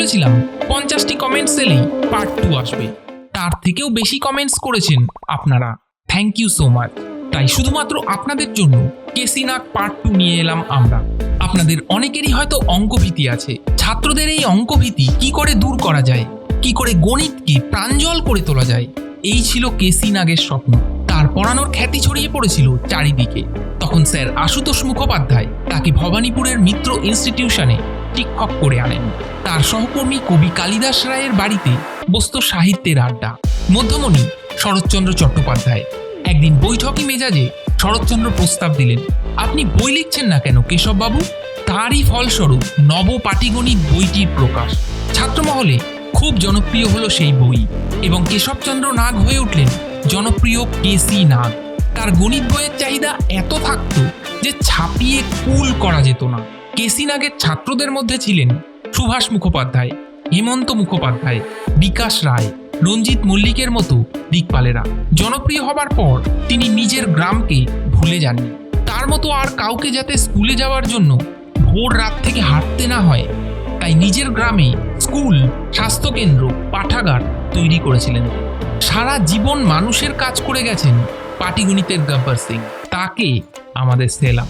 বলেছিলাম, পঞ্চাশটি কমেন্টস এলেই পার্ট টু আসবে। তার থেকেও বেশি কমেন্টস করেছেন আপনারা। থ্যাংক ইউ সো মাচ তাই শুধুমাত্র আপনাদের জন্য কেসিনাক পার্ট টু নিয়ে এলাম আমরা। আপনাদের অনেকেরই হয়তো অঙ্কভীতি আছে। ছাত্রদের এই অঙ্কভীতি কি করে দূর করা যায়? কি করে গণিতকে প্রাঞ্জল করে তোলা যায়? এই ছিল কেসি নাগের স্বপ্ন। তার পড়ানোর খ্যাতি ছড়িয়ে পড়েছিল চারিদিকে। তখন স্যার আশুতোষ মুখোপাধ্যায় তাকে ভবানীপুরের মিত্র ইনস্টিটিউশনে শিক্ষক করে আনেন। তার সহকর্মী কবি কালিদাস রায়ের বাড়িতে বসত সাহিত্যের আড্ডা। মধ্যমণি শরৎচন্দ্র চট্টোপাধ্যায়। একদিন বৈঠকি মেজাজে শরৎচন্দ্র প্রস্তাব দিলেন, আপনি বই লিখছেন না কেন, কেশববাবু? তারই ফলস্বরূপ নব পাটিগণিত বইটির প্রকাশ। ছাত্রমহলে খুব জনপ্রিয় হলো সেই বই এবং কেশবচন্দ্র নাগ হয়ে উঠলেন জনপ্রিয় কেসি নাগ। তার গণিত বইয়ের চাহিদা এত থাকতো যে ছাপিয়ে কুল করা যেত না। কেসি নাগের ছাত্রদের মধ্যে ছিলেন সুভাষ মুখোপাধ্যায়, হেমন্ত মুখোপাধ্যায়, বিকাশ রায়, রঞ্জিত মল্লিকের মতো দিকপালেরা। জনপ্রিয় হবার পর তিনি নিজের গ্রামকে ভুলে যাননি। তার মতো আর কাউকে যাতে স্কুলে যাওয়ার জন্য ভোর রাত থেকে হাঁটতে না হয়, তাই নিজের গ্রামে স্কুল, স্বাস্থ্যকেন্দ্র, পাঠাগার তৈরি করেছিলেন। সারা জীবন মানুষের কাজ করে গেছেন পাটিগণিতের গব্বর সিং। তাকে আমাদের সেলাম।